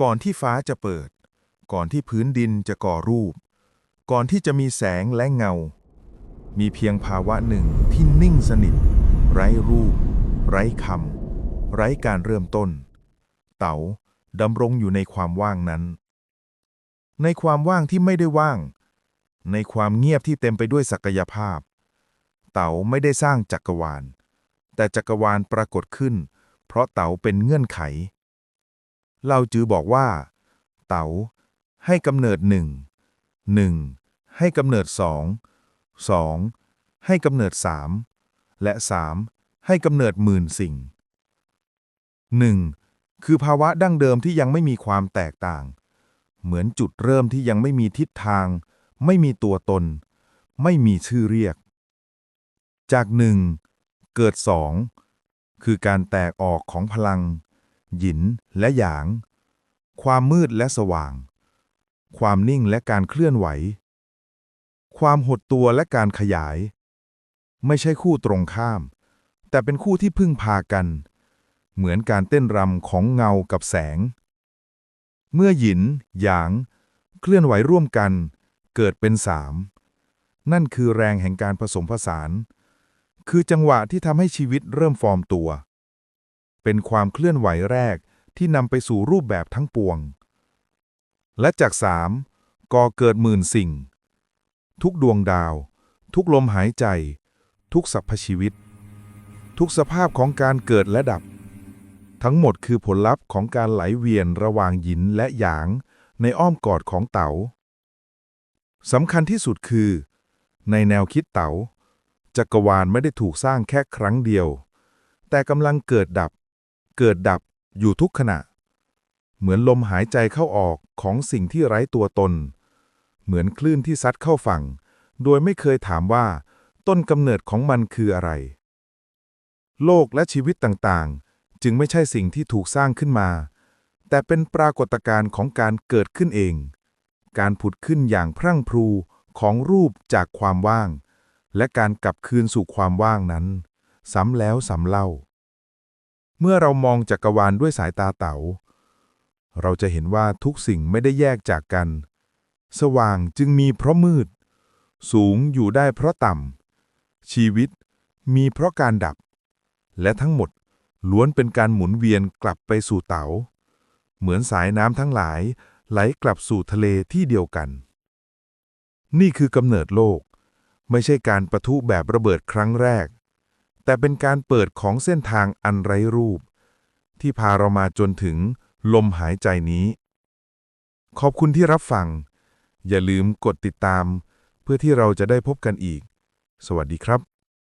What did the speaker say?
ก่อนที่ฟ้าจะเปิด ก่อนที่พื้นดินจะก่อรูป ก่อนที่จะมีแสงและเงา มีเพียงภาวะหนึ่งที่นิ่งสนิท ไร้รูป ไร้คำไร้การเริ่มต้น เต๋าดำรงอยู่ในความว่างนั้น ในความว่างที่ไม่ได้ว่าง ในความเงียบที่เต็มไปด้วยศักยภาพ เต๋าไม่ได้สร้างจักรวาล แต่จักรวาลปรากฏขึ้น เพราะเต๋าเป็นเงื่อนไข เล่าจือบอกว่า เต๋าให้กำเนิดหนึ่งหนึ่งให้กำเนิดสองสองให้กำเนิดสามและสามให้กำเนิดหมื่นสิ่งหนึ่งคือภาวะดั้งเดิมที่ยังไม่มีความแตกต่าง เหมือนจุดเริ่มที่ยังไม่มีทิศทาง ไม่มีตัวตน ไม่มีชื่อเรียก จากหนึ่งเกิดสองคือการแตกออกของพลัง หยิน และหยาง ความมืดและสว่าง ความนิ่งและการเคลื่อนไหว ความหดตัวและการขยาย ไม่ใช่คู่ตรงข้าม แต่เป็นคู่ที่พึ่งพากัน เหมือนการเต้นรำของเงากับแสง เมื่อหยิน หยาง เคลื่อนไหวร่วมกัน เกิดเป็นสามนั่นคือแรงแห่งการผสมผสาน คือจังหวะที่ทำให้ชีวิตเริ่มฟอร์มตัว เป็นความเคลื่อนไหวแรกที่นำไปสู่รูปแบบทั้งปวง และจากสามก่อเกิดหมื่นสิ่ง ทุกดวงดาว ทุกลมหายใจ ทุกสรรพชีวิต ทุกสภาพของการเกิดและดับ ทั้งหมดคือผลลัพธ์ของการไหลเวียนระหว่างหยินและหยางในอ้อมกอดของเต๋าสำคัญที่สุดคือ ในแนวคิดเต๋าจักรวาลไม่ได้ถูกสร้างแค่ครั้งเดียว แต่กำลังเกิดดับ เกิดดับอยู่ทุกขณะ เหมือนลมหายใจเข้าออกของสิ่งที่ไร้ตัวตน เหมือนคลื่นที่ซัดเข้าฝั่ง โดยไม่เคยถามว่า ต้นกำเนิดของมันคืออะไร โลกและชีวิตต่างๆ จึงไม่ใช่สิ่งที่ถูกสร้างขึ้นมา แต่เป็นปรากฏการณ์ของการเกิดขึ้นเอง การผุดขึ้นอย่างพรั่งพรูของรูปจากความว่าง และการกลับคืนสู่ความว่างนั้น ซ้ำแล้วซ้ำเล่า เมื่อเรามองจักรวาลด้วยสายตาเต๋า เราจะเห็นว่าทุกสิ่งไม่ได้แยกจากกัน สว่างจึงมีเพราะมืด สูงอยู่ได้เพราะต่ำ ชีวิตมีเพราะการดับ และทั้งหมดล้วนเป็นการหมุนเวียนกลับไปสู่เต๋า เหมือนสายน้ำทั้งหลายไหลกลับสู่ทะเลที่เดียวกัน นี่คือกำเนิดโลก ไม่ใช่การประทุแบบระเบิดครั้งแรก แต่เป็นการเปิดของเส้นทางอันไร้รูป ที่พาเรามาจนถึงลมหายใจนี้ ขอบคุณที่รับฟัง อย่าลืมกดติดตาม เพื่อที่เราจะได้พบกันอีก สวัสดีครับ